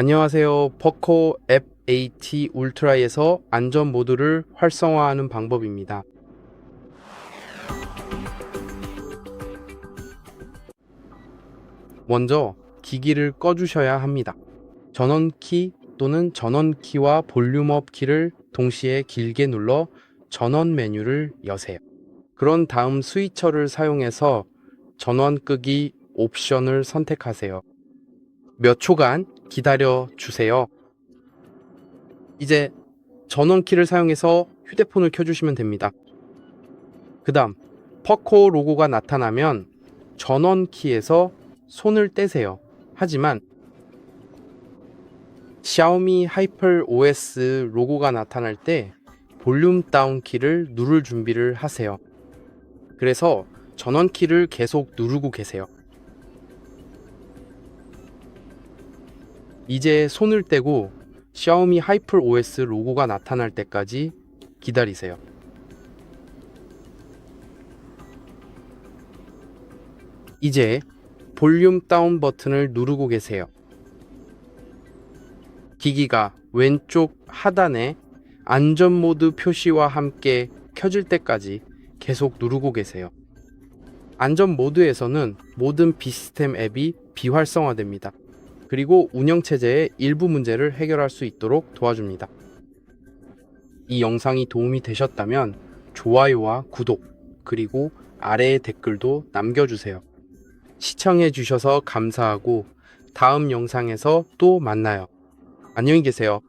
안녕하세요. 퍼코 앱 AT 울트라에서 안전 모드를 활성화하는 방법입니다. 먼저 기기를 꺼주셔야 합니다. 전원키 또는 전원키와 볼륨업 키를 동시에 길게 눌러 전원 메뉴를 여세요. 그런 다음 스위처를 사용해서 전원 끄기 옵션을 선택하세요. 몇 초간 기다려 주세요. 이제 전원키를 사용해서 휴대폰을 켜주시면 됩니다. 그 다음 퍼코 로고가 나타나면 전원키에서 손을 떼세요. 하지만 샤오미 하이퍼 OS 로고가 나타날 때 볼륨 다운 키를 누를 준비를 하세요. 그래서 전원 키를 계속 누르고 계세요. 이제 손을 떼고 샤오미 하이퍼 OS 로고가 나타날 때까지 기다리세요. 이제 볼륨 다운 버튼을 누르고 계세요. 기기가 왼쪽 하단에 안전 모드 표시와 함께 켜질 때까지 계속 누르고 계세요. 안전 모드에서는 모든 비시스템 앱이 비활성화됩니다. 그리고 운영체제의 일부 문제를 해결할 수 있도록 도와줍니다. 이 영상이 도움이 되셨다면 좋아요와 구독, 그리고 아래에 댓글도 남겨주세요. 시청해주셔서 감사하고 다음 영상에서 또 만나요. 안녕히 계세요.